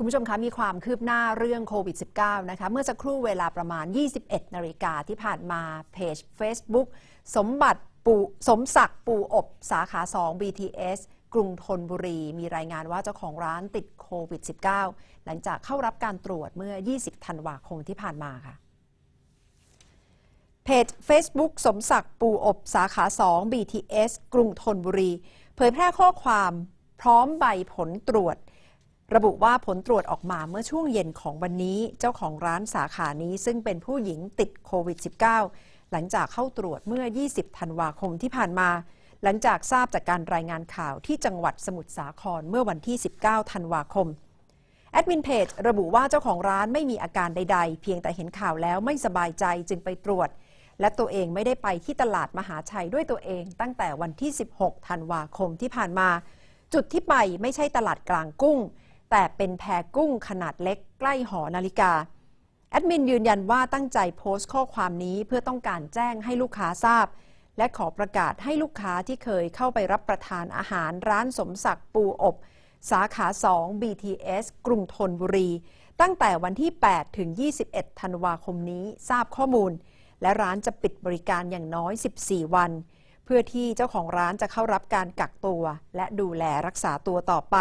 คุณผู้ชมคะมีความคืบหน้าเรื่องโควิด -19 นะคะ เมื่อสักครู่เวลาประมาณ 21 นาฬิกาที่ผ่านมาเพจ Facebook สมบัติปูสมศักดิ์ปูอบสาขา 2 BTS กรุงธนบุรี มีรายงานว่าเจ้าของร้านติดโควิด -19 หลังจากเข้ารับการตรวจเมื่อ 20 ธันวาคมที่ผ่านมาค่ะเพจ Facebook สมศักดิ์ปูอบสาขา 2 BTS กรุงธนบุรี เผยแพร่ข้อความพร้อมใบผลตรวจ ระบุว่าผลตรวจออกมาเมื่อช่วงเย็นของวันนี้ เจ้าของร้านสาขานี้ซึ่งเป็นผู้หญิงติดโควิด -19 หลังจากเข้าตรวจเมื่อ 20 ธันวาคมที่ผ่านมา หลังจากทราบจากการรายงานข่าวที่จังหวัดสมุทรสาครเมื่อวันที่ 19 ธันวาคมแอดมินเพจระบุว่าเจ้าของร้านไม่มีอาการใด ๆ เพียงแต่เห็นข่าวแล้วไม่สบายใจจึงไปตรวจ และตัวเองไม่ได้ไปที่ตลาดมหาชัยด้วยตัวเอง ตั้งแต่วันที่ 16 ธันวาคมที่ผ่านมา จุดที่ไปไม่ใช่ตลาดกลางกุ้ง แต่เป็นแพกุ้งขนาดเล็กใกล้หอนาฬิกา แอดมินยืนยันว่าตั้งใจโพสต์ข้อความนี้เพื่อต้องการแจ้งให้ลูกค้าทราบ และขอประกาศให้ลูกค้าที่เคยเข้าไปรับประทานอาหารร้านสมศักดิ์ปูอบ สาขา 2 BTS กรุงธนบุรี ตั้งแต่วันที่ 8 ถึง 21 ธันวาคมนี้ทราบข้อมูล และร้านจะปิดบริการอย่างน้อย 14 วัน เพื่อที่เจ้าของร้านจะเข้ารับการกักตัว และดูแลรักษาตัวต่อไป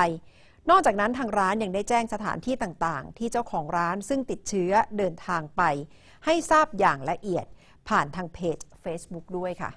นอกจากนั้นทางร้านยังได้แจ้งสถานที่ต่างๆ ที่เจ้าของร้านซึ่งติดเชื้อเดินทางไป ให้ทราบอย่างละเอียดผ่านทางเพจ Facebook ด้วยค่ะ